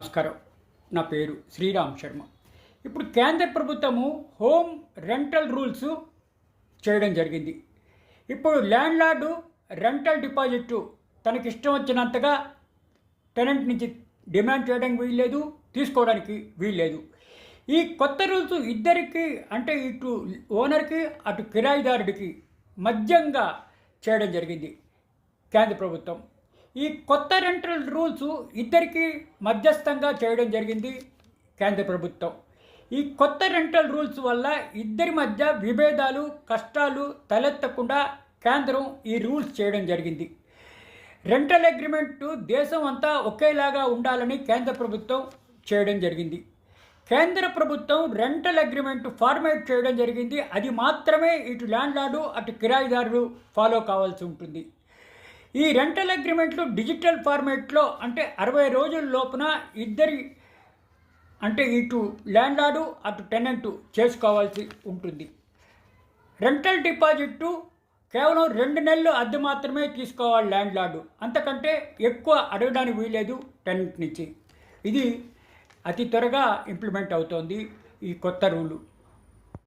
నమస్కారం. నా పేరు శ్రీరామ్ శర్మ. ఇప్పుడు కేంద్ర ప్రభుత్వము హోమ్ రెంటల్ రూల్స్ చేయడం జరిగింది. ఇప్పుడు ల్యాండ్ లార్డు రెంటల్ డిపాజిట్ తనకి ఇష్టం వచ్చినంతగా టెనెంట్ నుంచి డిమాండ్ చేయడానికి వీల్లేదు తీసుకోవడానికి వీల్లేదు. ఈ కొత్త రూల్స్ ఇద్దరికి అంటే ఇటు ఓనర్కి అటు కిరాయిదారుడికి మధ్యంగా చేయడం జరిగింది కేంద్ర ప్రభుత్వం. ఈ కొత్త రెంటల్ రూల్స్ ఇద్దరికి మధ్యస్థంగా చేయడం జరిగింది కేంద్ర ప్రభుత్వం. ఈ కొత్త రెంటల్ రూల్స్ వల్ల ఇద్దరి మధ్య విభేదాలు కష్టాలు తలెత్తకుండా కేంద్రం ఈ రూల్స్ చేయడం జరిగింది. రెంటల్ అగ్రిమెంట్ దేశం అంతా ఒకేలాగా ఉండాలని కేంద్ర ప్రభుత్వం చేయడం జరిగింది. కేంద్ర ప్రభుత్వం రెంటల్ అగ్రిమెంట్ ఫార్మేట్ చేయడం జరిగింది. అది మాత్రమే ఇటు ల్యాండ్ లార్డు అటు కిరాయిదారులు ఫాలో కావాల్సి ఉంటుంది. ఈ రెంటల్ అగ్రిమెంట్లు డిజిటల్ ఫార్మేట్లో అంటే అరవై రోజుల లోపున ఇద్దరి అంటే ఇటు ల్యాండ్లాడు అటు టెనెంట్ చేసుకోవాల్సి ఉంటుంది. రెంటల్ డిపాజిట్టు కేవలం రెండు నెలలు అద్దె మాత్రమే తీసుకోవాలి ల్యాండ్లార్డు అంతకంటే ఎక్కువ అడగడానికి వీలేదు టెనెంట్ నుంచి. ఇది అతి త్వరగా ఇంప్లిమెంట్ అవుతోంది ఈ కొత్త రూలు